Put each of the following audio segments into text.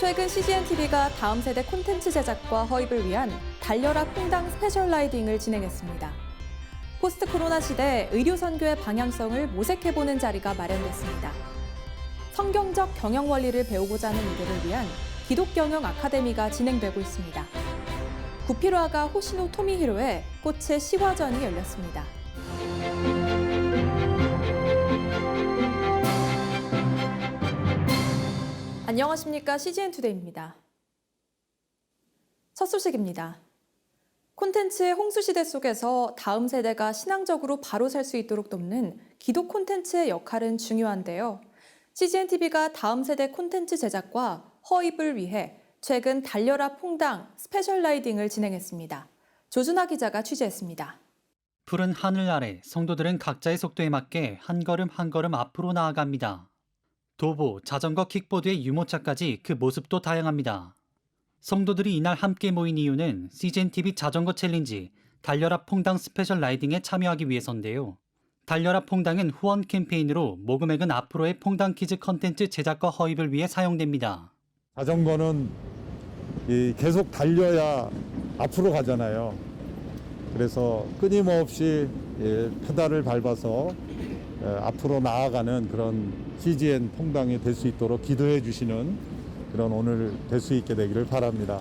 최근 CGN TV가 다음 세대 콘텐츠 제작과 허입을 위한 달려라 퐁당 스페셜 라이딩을 진행했습니다. 포스트 코로나 시대 의료 선교의 방향성을 모색해보는 자리가 마련됐습니다. 성경적 경영 원리를 배우고자 하는 이들을 위한 기독 경영 아카데미가 진행되고 있습니다. 구피로아가 호시노 토미히로의 꽃의 시화전이 열렸습니다. 안녕하십니까. CGN 투데이입니다. 첫 소식입니다. 콘텐츠의 홍수 시대 속에서 다음 세대가 신앙적으로 바로 살 수 있도록 돕는 기독 콘텐츠의 역할은 중요한데요. CGN TV가 다음 세대 콘텐츠 제작과 허입을 위해 최근 달려라 퐁당 스페셜 라이딩을 진행했습니다. 조준하 기자가 취재했습니다. 푸른 하늘 아래 성도들은 각자의 속도에 맞게 한 걸음 한 걸음 앞으로 나아갑니다. 도보, 자전거, 킥보드의 유모차까지 그 모습도 다양합니다. 성도들이 이날 함께 모인 이유는 CGN TV 자전거 챌린지 달려라 퐁당 스페셜 라이딩에 참여하기 위해서인데요. 달려라 퐁당은 후원 캠페인으로 모금액은 앞으로의 퐁당 키즈 컨텐츠 제작과 허입을 위해 사용됩니다. 자전거는 이 계속 달려야 앞으로 가잖아요. 그래서 끊임없이 예, 페달을 밟아서 예, 앞으로 나아가는 그런 CGN 퐁당이 될 수 있도록 기도해 주시는 그런 오늘 될 수 있게 되기를 바랍니다.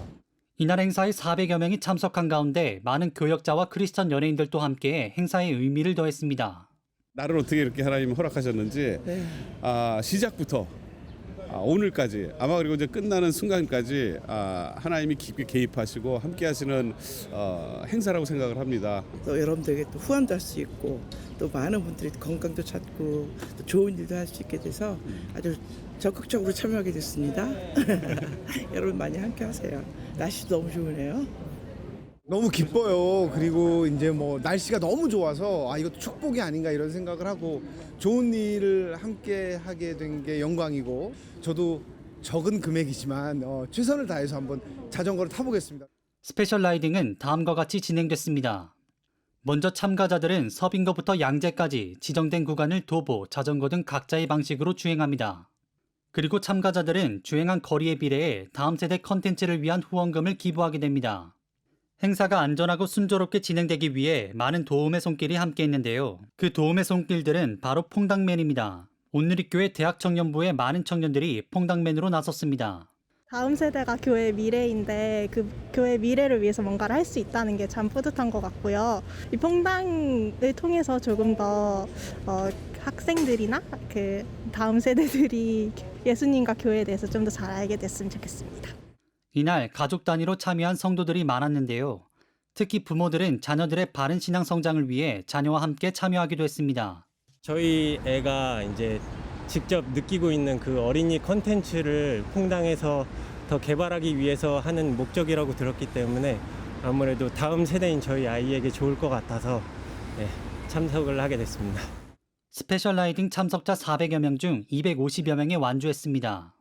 이날 행사에 400여 명이 참석한 가운데 많은 교역자와 크리스천 연예인들도 함께 행사의 의미를 더했습니다. 나를 어떻게 이렇게 하나님 허락하셨는지 아, 시작부터 아, 오늘까지 아마 그리고 이제 끝나는 순간까지 아, 하나님이 깊게 개입하시고 함께하시는 어, 행사라고 생각을 합니다. 또 여러분들에게 또 후원도 할 수 있고 또 많은 분들이 건강도 찾고 또 좋은 일도 할 수 있게 돼서 아주 적극적으로 참여하게 됐습니다. 여러분 많이 함께 하세요. 날씨도 너무 좋으네요. 너무 기뻐요. 그리고 이제 뭐 날씨가 너무 좋아서 아 이것도 축복이 아닌가 이런 생각을 하고 좋은 일을 함께 하게 된 게 영광이고 저도 적은 금액이지만 어, 최선을 다해서 한번 자전거를 타보겠습니다. 스페셜 라이딩은 다음과 같이 진행됐습니다. 먼저 참가자들은 서빙거부터 양재까지 지정된 구간을 도보, 자전거 등 각자의 방식으로 주행합니다. 그리고 참가자들은 주행한 거리에 비례해 다음 세대 컨텐츠를 위한 후원금을 기부하게 됩니다. 행사가 안전하고 순조롭게 진행되기 위해 많은 도움의 손길이 함께 했는데요. 그 도움의 손길들은 바로 퐁당맨입니다. 온누리교회 대학 청년부의 많은 청년들이 퐁당맨으로 나섰습니다. 다음 세대가 교회의 미래인데 그 교회의 미래를 위해서 뭔가를 할 수 있다는 게 참 뿌듯한 것 같고요. 이 퐁당을 통해서 조금 더 어, 학생들이나 그 다음 세대들이 예수님과 교회에 대해서 좀 더 잘 알게 됐으면 좋겠습니다. 이날 가족 단위로 참여한 성도들이 많았는데요. 특히 부모들은 자녀들의 바른 신앙 성장을 위해 자녀와 함께 참여하기도 했습니다. 저희 애가 이제 직접 느끼고 있는 그 어린이 컨텐츠를 퐁당에서 더 개발하기 위해서 하는 목적이라고 들었기 때문에 아무래도 다음 세대인 저희 아이에게 좋을 것 같아서 네, 참석을 하게 됐습니다. 스페셜 라이딩 참석자 400여 명 중 250여 명이 완주했습니다.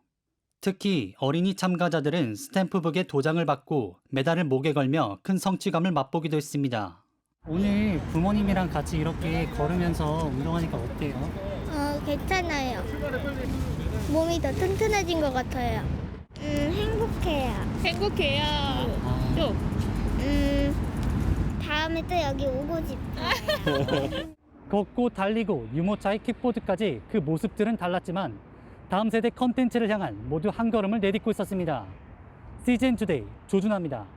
특히 어린이 참가자들은 스탬프북에 도장을 받고 메달을 목에 걸며 큰 성취감을 맛보기도 했습니다. 오늘 부모님이랑 같이 이렇게 걸으면서 운동하니까 어때요? 어, 괜찮아요. 몸이 더 튼튼해진 것 같아요. 음, 행복해요. 행복해요. 또 음, 다음에 또 여기 오고 싶어요. 걷고 달리고 유모차에 킥보드까지 그 모습들은 달랐지만 다음 세대 컨텐츠를 향한 모두 한 걸음을 내딛고 있었습니다. CGN 투데이 조준합니다.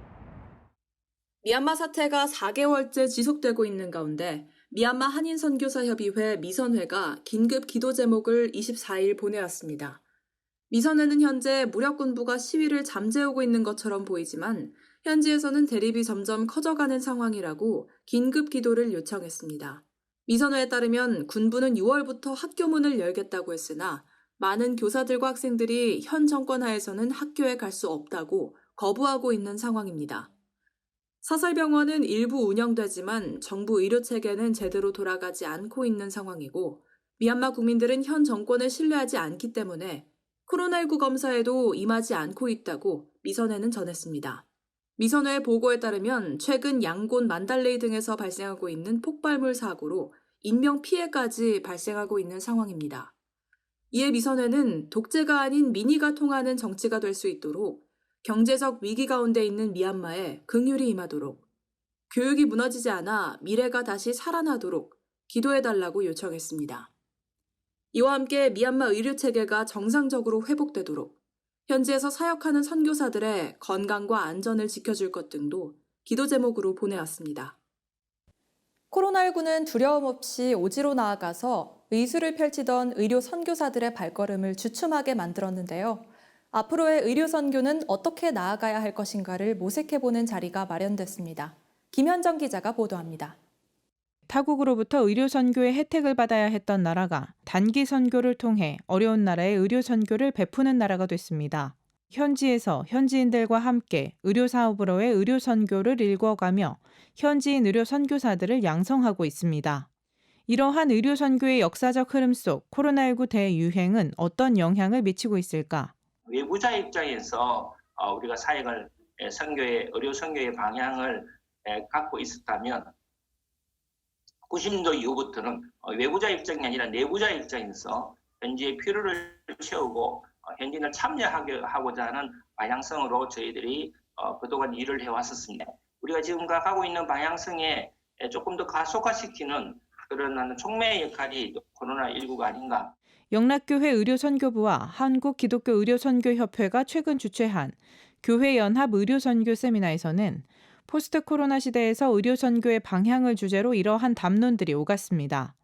미얀마 사태가 4개월째 지속되고 있는 가운데 미얀마 한인 선교사 협의회 미선회가 긴급 기도 제목을 24일 보내왔습니다. 미선회는 현재 무력군부가 시위를 잠재우고 있는 것처럼 보이지만 현지에서는 대립이 점점 커져가는 상황이라고 긴급 기도를 요청했습니다. 미선회에 따르면 군부는 6월부터 학교 문을 열겠다고 했으나 많은 교사들과 학생들이 현 정권 하에서는 학교에 갈 수 없다고 거부하고 있는 상황입니다. 사설병원은 일부 운영되지만 정부 의료 체계는 제대로 돌아가지 않고 있는 상황이고 미얀마 국민들은 현 정권을 신뢰하지 않기 때문에 코로나19 검사에도 임하지 않고 있다고 미선회는 전했습니다. 미선회의 보고에 따르면 최근 양곤 만달레이 등에서 발생하고 있는 폭발물 사고로 인명 피해까지 발생하고 있는 상황입니다. 이에 미선회는 독재가 아닌 민의가 통하는 정치가 될 수 있도록 경제적 위기 가운데 있는 미얀마에 긍휼히 임하도록 교육이 무너지지 않아 미래가 다시 살아나도록 기도해달라고 요청했습니다. 이와 함께 미얀마 의료 체계가 정상적으로 회복되도록 현지에서 사역하는 선교사들의 건강과 안전을 지켜줄 것 등도 기도 제목으로 보내왔습니다. 코로나19는 두려움 없이 오지로 나아가서 의술을 펼치던 의료 선교사들의 발걸음을 주춤하게 만들었는데요. 앞으로의 의료 선교는 어떻게 나아가야 할 것인가를 모색해보는 자리가 마련됐습니다. 김현정 기자가 보도합니다. 타국으로부터 의료 선교의 혜택을 받아야 했던 나라가 단기 선교를 통해 어려운 나라에 의료 선교를 베푸는 나라가 됐습니다. 현지에서 현지인들과 함께 의료 사업으로의 의료 선교를 일궈가며 현지인 의료 선교사들을 양성하고 있습니다. 이러한 의료 선교의 역사적 흐름 속 코로나19 대유행은 어떤 영향을 미치고 있을까? 외부자 입장에서 어, 우리가 사역을 에, 선교의 의료 선교의 방향을 에, 갖고 있었다면 90년도 이후부터는 어, 외부자 입장이 아니라 내부자 입장에서 현지의 필요를 채우고 어, 현지인을 참여하게 하고자 하는 방향성으로 저희들이 어, 그동안 일을 해왔었습니다. 우리가 지금 가고 있는 방향성에 에, 조금 더 가속화시키는 하는 촉매의 역할이 코로나19가 아닌가 영락교회 의료선교부와 한국기독교의료선교협회가 최근 주최한 교회 연합 의료선교 세미나에서는 포스트 코로나 시대에서 의료선교의 방향을 주제로 이러한 담론들이 오갔습니다.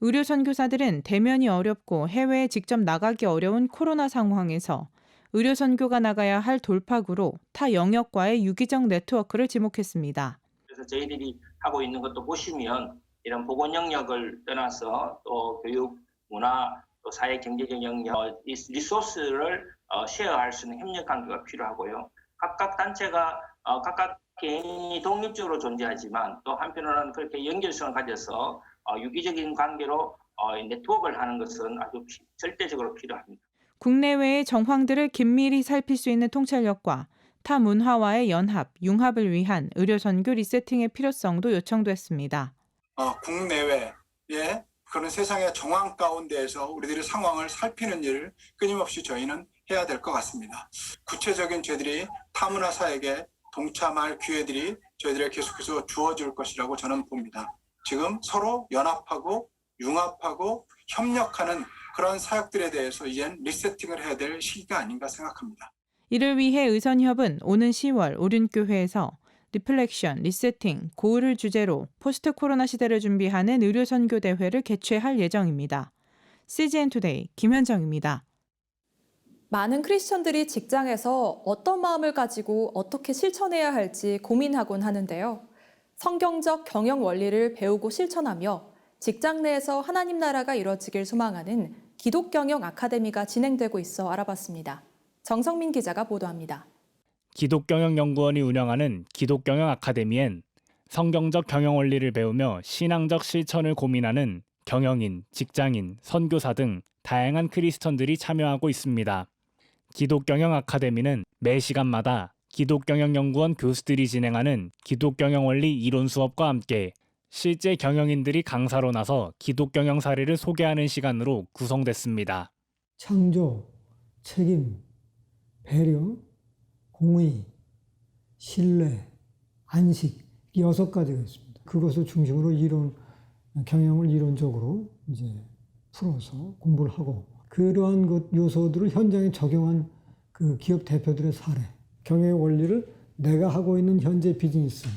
의료선교사들은 대면이 어렵고 해외에 직접 나가기 어려운 코로나 상황에서 의료선교가 나가야 할 돌파구로 타 영역과의 유기적 네트워크를 지목했습니다. 그래서 저희들이 하고 있는 것도 보시면 이런 보건 영역을 떠나서 또 교육, 문화, 또 사회 경제적 영역, 어, 이 리소스를 어, 쉐어할 수 있는 협력 관계가 필요하고요. 각각 단체가 어, 각각 개인이 독립적으로 존재하지만 또 한편으로는 그렇게 연결성을 가져서 어, 유기적인 관계로 어, 이 네트워크를 하는 것은 아주 피- 절대적으로 필요합니다. 국내외의 정황들을 긴밀히 살필 수 있는 통찰력과 타 문화와의 연합, 융합을 위한 의료 선교 리세팅의 필요성도 요청됐습니다. 어, 국내외의 그런 세상의 정황 가운데에서 우리들의 상황을 살피는 일을 끊임없이 저희는 해야 될 것 같습니다. 구체적인 저희들이 타문화 사역에 동참할 기회들이 저희들에게 계속해서 주어질 것이라고 저는 봅니다. 지금 서로 연합하고 융합하고 협력하는 그런 사역들에 대해서 이젠 리세팅을 해야 될 시기가 아닌가 생각합니다. 이를 위해 의선협은 오는 10월 오륜교회에서 리플렉션, 리세팅, 고을을 주제로 포스트 코로나 시대를 준비하는 의료 선교 대회를 개최할 예정입니다. CGN 투데이 김현정입니다. 많은 크리스천들이 직장에서 어떤 마음을 가지고 어떻게 실천해야 할지 고민하곤 하는데요. 성경적 경영 원리를 배우고 실천하며 직장 내에서 하나님 나라가 이뤄지길 소망하는 기독경영 아카데미가 진행되고 있어 알아봤습니다. 정성민 기자가 보도합니다. 기독경영연구원이 운영하는 기독경영 아카데미엔 성경적 경영 원리를 배우며 신앙적 실천을 고민하는 경영인, 직장인, 선교사 등 다양한 크리스천들이 참여하고 있습니다. 기독경영 아카데미는 매 시간마다 기독경영연구원 교수들이 진행하는 기독경영 원리 이론 수업과 함께 실제 경영인들이 강사로 나서 기독경영 사례를 소개하는 시간으로 구성됐습니다. 창조, 책임, 배려, 공의, 신뢰, 안식 이 여섯 가지가 있습니다. 그것을 중심으로 이론 경영을 이론적으로 이제 풀어서 공부를 하고 그러한 것 요소들을 현장에 적용한 그 기업 대표들의 사례, 경영 원리를 내가 하고 있는 현재 비즈니스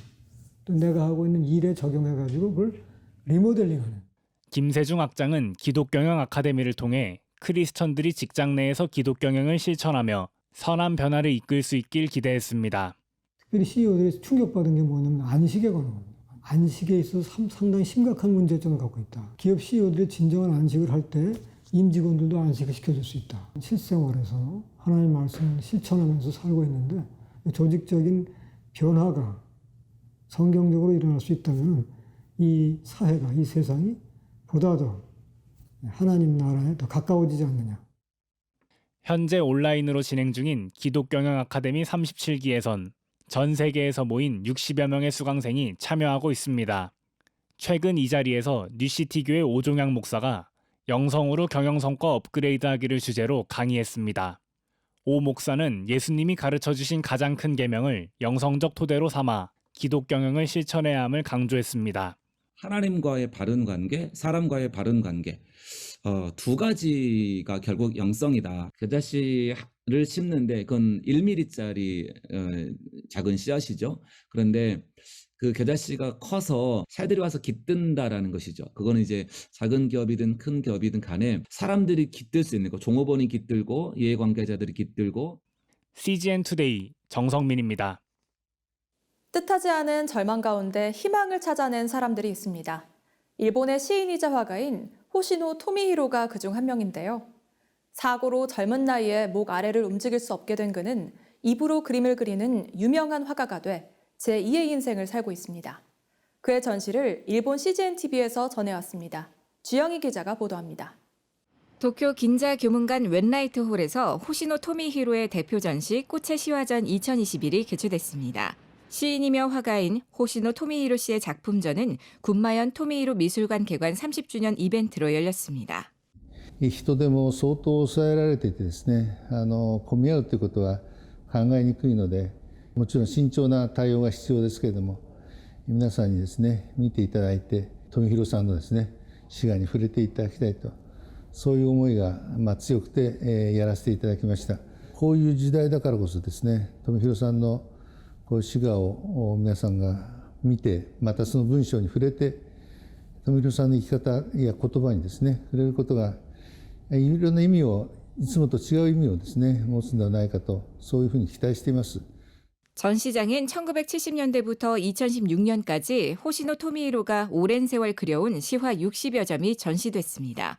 또 내가 하고 있는 일에 적용해 가지고 그걸 리모델링하는 김세중 학장은 기독경영 아카데미를 통해 크리스천들이 직장 내에서 기독경영을 실천하며 선한 변화를 이끌 수 있길 기대했습니다. 특별히 CEO들이 충격받은 게 뭐냐면 안식에 관한 겁니다. 안식에 있어서 참- 상당히 심각한 문제점을 갖고 있다. 기업 CEO들이 진정한 안식을 할 때 임직원들도 안식을 시켜줄 수 있다. 실생활에서 하나님 말씀을 실천하면서 살고 있는데 조직적인 변화가 성경적으로 일어날 수 있다면 이 사회가, 이 세상이 보다 더 하나님 나라에 더 가까워지지 않느냐. 현재 온라인으로 진행 중인 기독경영 아카데미 37기에선 전 세계에서 모인 60여 명의 수강생이 참여하고 있습니다. 최근 이 자리에서 뉴시티 교회 오종양 목사가 영성으로 경영성과 업그레이드하기를 주제로 강의했습니다. 오 목사는 예수님이 가르쳐 주신 가장 큰 계명을 영성적 토대로 삼아 기독 경영을 실천해야 함을 강조했습니다. 하나님과의 바른 관계, 사람과의 바른 관계. 어, 두 가지가 결국 영성이다. 겨자씨를 심는데 그건 1mm짜리 어, 작은 씨앗이죠. 그런데 그 겨자씨가 커서 새들이 와서 깃든다라는 것이죠. 그거는 이제 작은 기업이든 큰 기업이든 간에 사람들이 깃들 수 있는 거. 종업원이 깃들고 이해관계자들이 깃들고 CGN 투데이 정성민입니다. 뜻하지 않은 절망 가운데 희망을 찾아낸 사람들이 있습니다. 일본의 시인이자 화가인 호시노 토미히로가 그중 한 명인데요. 사고로 젊은 나이에 목 아래를 움직일 수 없게 된 그는 입으로 그림을 그리는 유명한 화가가 돼 제2의 인생을 살고 있습니다. 그의 전시를 일본 CGN TV에서 전해왔습니다. 주영희 기자가 보도합니다. 도쿄 긴자 교문관 웬라이트 홀에서 호시노 토미히로의 대표 전시 꽃의 시화전 2021이 개최됐습니다. 시인이며 화가인 호시노 토미히로 씨의 작품전은 군마현 토미히로 미술관 개관 30주년 이벤트로 열렸습니다. 人手も相当抑えられていてですねあの混み合うということは考えにくいのでもちろん慎重な対応が必要ですけれども皆さんにですね見ていただいて富弘さんのですね滋賀に触れていただきたいとそういう思いが、まあ、強くて、えーやらせていただきましたこういう時代だからこそですね富弘さんの こういう滋賀をお皆さんが見てまたその文章に触れて富弘さんの生き方や言葉にですね触れることがいろんな意味をいつもと違う意味をですね持つのではないかとそういうふうに期待しています。 전시장은 1970년대부터 2016년까지 호시노 토미히로가 오랜 세월 그려온 시화 60여 점이 전시됐습니다.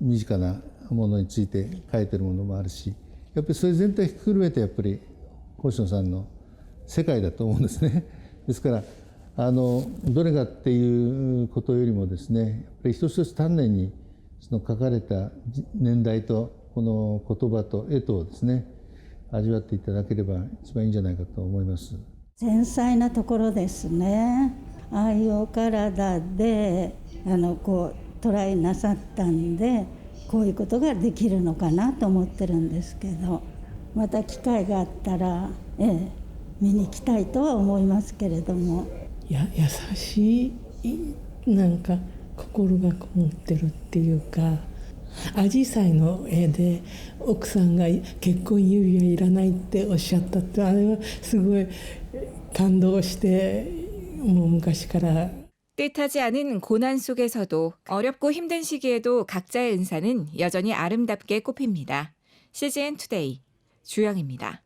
身近なものについて書いてるものもあるしやっぱりそれ全体ひっくるめてやっぱり星野さんの世界だと思うんですね。ですからあのどれかっていうことよりもですねやっぱり一つ一つ丹念にその書かれた年代とこの言葉と絵とをですね味わっていただければ一番いいんじゃないかと思います。繊細なところですねああいうお体であのこうトライなさったんでこういうことができるのかなと思ってるんですけどまた機会があったら、ええ、見に行きたいとは思いますけれども。いや優しいなんか心がこもってるっていうかアジサイの絵で奥さんが結婚指輪いらないっておっしゃったってあれはすごい感動してもう昔から 뜻하지 않은 고난 속에서도 어렵고 힘든 시기에도 각자의 은사는 여전히 아름답게 꼽힙니다. CGN 투데이 주영입니다.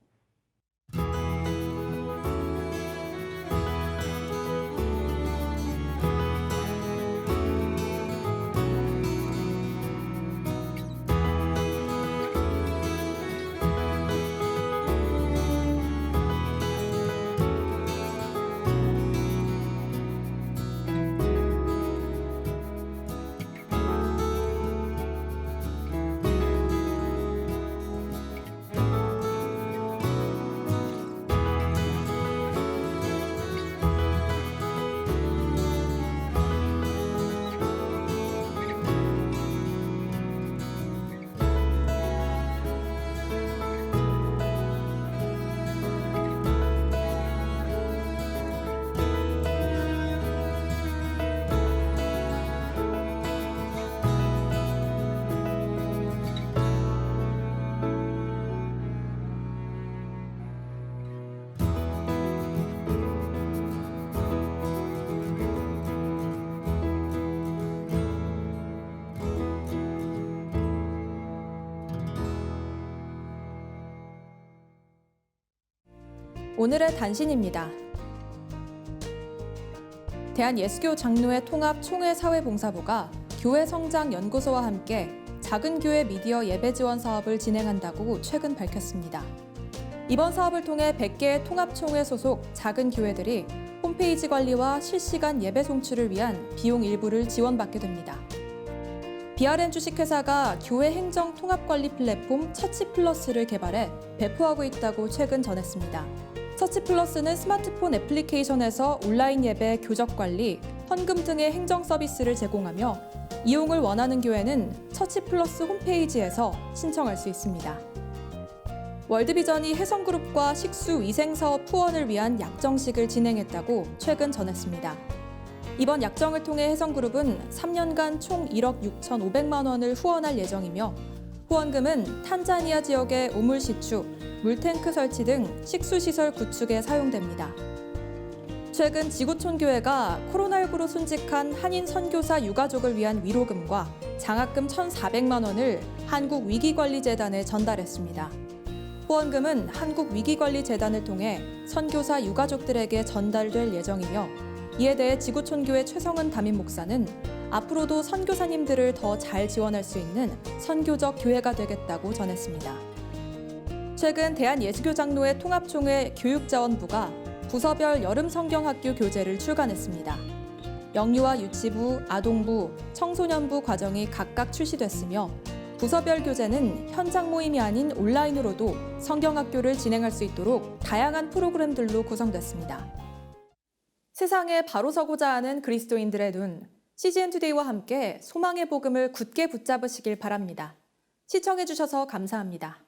오늘의 단신입니다. 대한예수교 장로회 통합 총회 사회봉사부가 교회 성장 연구소와 함께 작은 교회 미디어 예배 지원 사업을 진행한다고 최근 밝혔습니다. 이번 사업을 통해 100개의 통합총회 소속 작은 교회들이 홈페이지 관리와 실시간 예배 송출을 위한 비용 일부를 지원받게 됩니다. BRM 주식회사가 교회 행정 통합 관리 플랫폼 처치 플러스를 개발해 배포하고 있다고 최근 전했습니다. 처치 플러스는 스마트폰 애플리케이션에서 온라인 예배, 교적 관리, 헌금 등의 행정 서비스를 제공하며 이용을 원하는 교회는 처치 플러스 홈페이지에서 신청할 수 있습니다. 월드비전이 혜성그룹과 식수 위생 사업 후원을 위한 약정식을 진행했다고 최근 전했습니다. 이번 약정을 통해 혜성그룹은 3년간 총 1억 6,500만 원을 후원할 예정이며 후원금은 탄자니아 지역의 우물 시추, 물탱크 설치 등 식수시설 구축에 사용됩니다. 최근 지구촌 교회가 코로나19로 순직한 한인 선교사 유가족을 위한 위로금과 장학금 1,400만 원을 한국위기관리재단에 전달했습니다. 후원금은 한국위기관리재단을 통해 선교사 유가족들에게 전달될 예정이며 이에 대해 지구촌 교회 최성은 담임 목사는 앞으로도 선교사님들을 더 잘 지원할 수 있는 선교적 교회가 되겠다고 전했습니다. 최근 대한예수교장로회 통합총회 교육자원부가 부서별 여름 성경학교 교재를 출간했습니다. 영유아 유치부, 아동부, 청소년부 과정이 각각 출시됐으며 부서별 교재는 현장 모임이 아닌 온라인으로도 성경학교를 진행할 수 있도록 다양한 프로그램들로 구성됐습니다. 세상에 바로 서고자 하는 그리스도인들의 눈, CGN 투데이와 함께 소망의 복음을 굳게 붙잡으시길 바랍니다. 시청해주셔서 감사합니다.